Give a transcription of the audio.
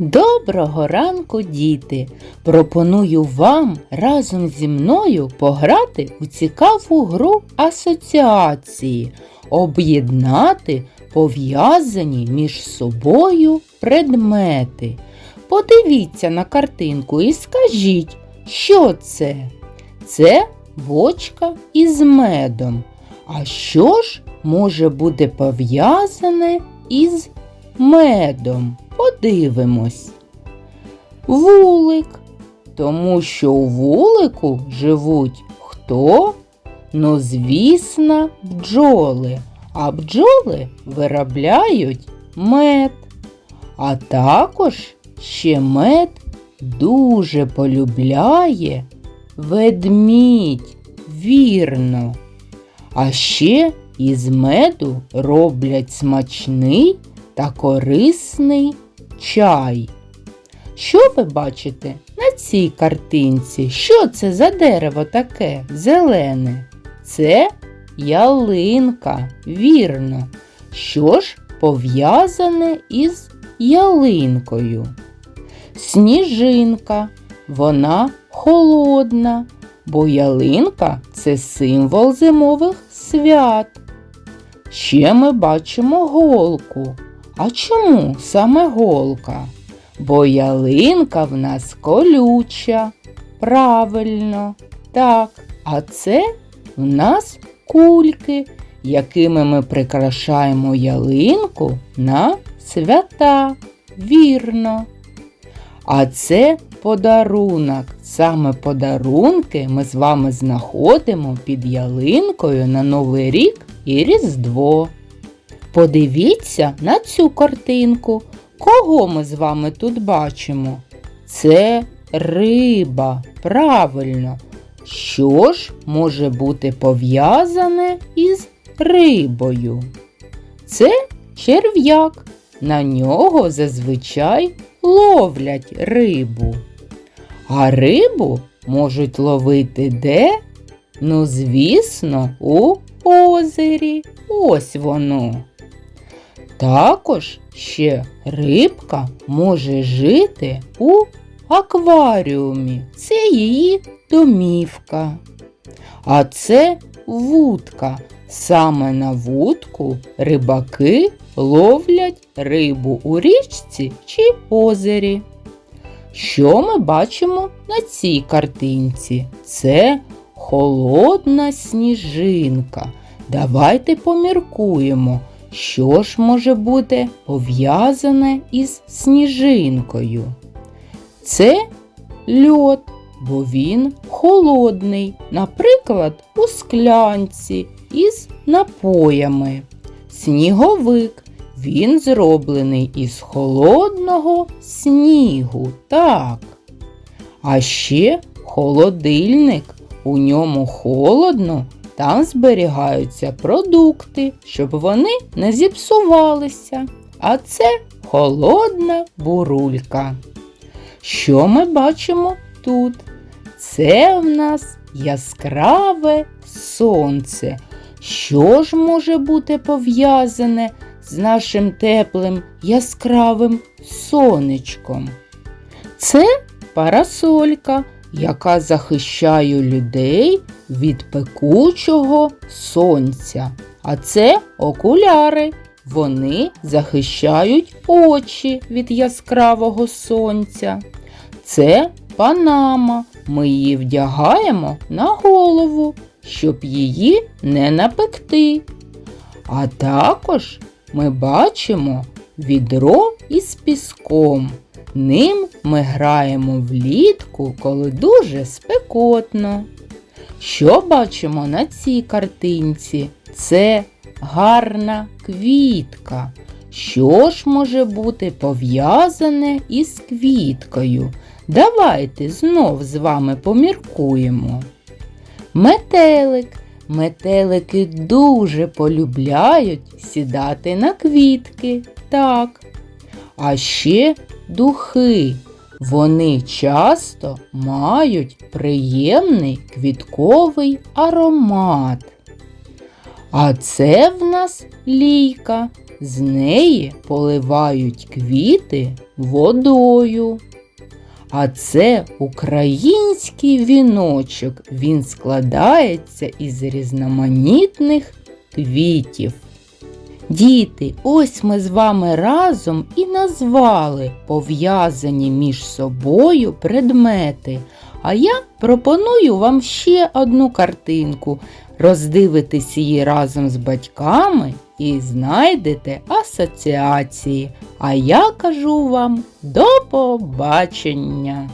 Доброго ранку, діти! Пропоную вам разом зі мною пограти у цікаву гру асоціації, об'єднати пов'язані між собою предмети. Подивіться на картинку і скажіть, що це? Це бочка із медом. А що ж може бути пов'язане із медом? Подивимось. Вулик. Тому що у вулику живуть хто? Ну, звісно, бджоли. А бджоли виробляють мед. А також ще мед дуже полюбляє ведмідь. Вірно. А ще із меду роблять смачний та корисний чай. Що ви бачите на цій картинці? Що це за дерево таке зелене? Це ялинка, вірно. Що ж пов'язане із ялинкою? Сніжинка, вона холодна, бо ялинка це символ зимових свят. Ще ми бачимо голку. А чому саме голка? Бо ялинка в нас колюча. Правильно, так. А це в нас кульки, якими ми прикрашаємо ялинку на свята. Вірно. А це подарунок. Саме подарунки ми з вами знаходимо під ялинкою на Новий рік і Різдво. Подивіться на цю картинку. Кого ми з вами тут бачимо? Це риба. Правильно. Що ж може бути пов'язане із рибою? Це черв'як. На нього зазвичай ловлять рибу. А рибу можуть ловити де? Ну, звісно, у озері. Ось воно. Також ще рибка може жити у акваріумі. Це її домівка. А це вудка. Саме на вудку рибаки ловлять рибу у річці чи озері. Що ми бачимо на цій картинці? Це холодна сніжинка. Давайте поміркуємо, що ж може бути пов'язане із сніжинкою. Це льод, бо він холодний, наприклад, у склянці із напоями. Сніговик. Він зроблений із холодного снігу. Так. А ще холодильник. У ньому холодно, там зберігаються продукти, щоб вони не зіпсувалися. А це холодна бурулька. Що ми бачимо тут? Це в нас яскраве сонце. Що ж може бути пов'язане з нашим теплим яскравим сонечком? Це парасолька, яка захищає людей від пекучого сонця. А це окуляри. Вони захищають очі від яскравого сонця. Це панама. Ми її вдягаємо на голову, щоб її не напекти. А також ми бачимо відро із піском. Ним ми граємо влітку, коли дуже спекотно. Що бачимо на цій картинці? Це гарна квітка. Що ж може бути пов'язане із квіткою? Давайте знов з вами поміркуємо. Метелик. Метелики дуже полюбляють сідати на квітки. Так. А ще духи. Вони часто мають приємний квітковий аромат. А це в нас лійка. З неї поливають квіти водою. А це український віночок. Він складається із різноманітних квітів. Діти, ось ми з вами разом і назвали пов'язані між собою предмети. А я пропоную вам ще одну картинку. Роздивитись її разом з батьками і знайдете асоціації. А я кажу вам до побачення!